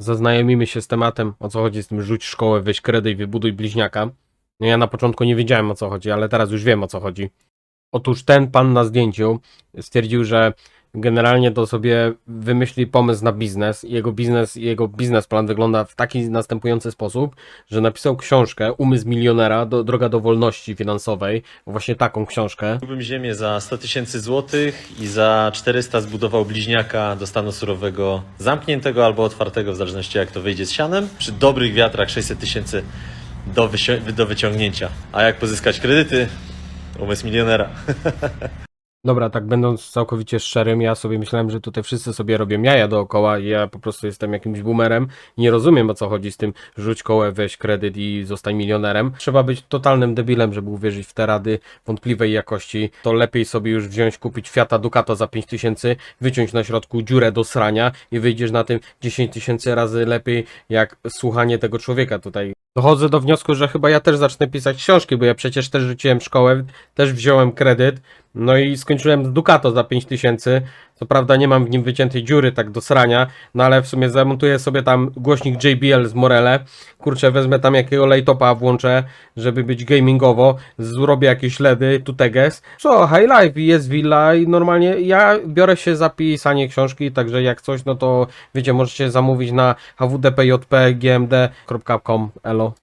zaznajomimy się z tematem, o co chodzi z tym rzuć szkołę, weź kredyt, wybuduj bliźniaka. No ja na początku nie wiedziałem o co chodzi, ale teraz już wiem o co chodzi. Otóż ten pan na zdjęciu stwierdził, że generalnie to sobie wymyśli pomysł na biznes. Jego biznes, jego biznesplan wygląda w taki następujący sposób, że napisał książkę Umysł milionera, do, droga do wolności finansowej. Właśnie taką książkę. Kupiłbym ziemię za 100 tysięcy złotych i za 400 zbudował bliźniaka do stanu surowego zamkniętego albo otwartego, w zależności jak to wyjdzie z sianem. Przy dobrych wiatrach 600 tysięcy do, do wyciągnięcia. A jak pozyskać kredyty? Umysł milionera. Dobra, tak będąc całkowicie szczerym, ja sobie myślałem, że tutaj wszyscy sobie robią jaja dookoła i ja po prostu jestem jakimś boomerem nie rozumiem o co chodzi z tym rzuć kołę, weź kredyt i zostań milionerem. Trzeba być totalnym debilem, żeby uwierzyć w te rady wątpliwej jakości. To lepiej sobie już wziąć, kupić Fiata Ducato za 5000, wyciąć na środku dziurę do srania i wyjdziesz na tym 10 tysięcy razy lepiej jak słuchanie tego człowieka tutaj. Dochodzę do wniosku, że chyba ja też zacznę pisać książki, bo ja przecież też rzuciłem szkołę, też wziąłem kredyt, no i skończyłem z Ducato za 5000. Co prawda nie mam w nim wyciętej dziury tak do srania, no ale w sumie zamontuję sobie tam głośnik JBL z Morele. Kurczę, wezmę tam jakiego laptopa włączę, żeby być gamingowo. Zrobię jakieś LEDy, tuteges. Co, high life, jest villa i normalnie ja biorę się za pisanie książki, także jak coś, no to wiecie, możecie zamówić na hwdpjpgmd.com elo.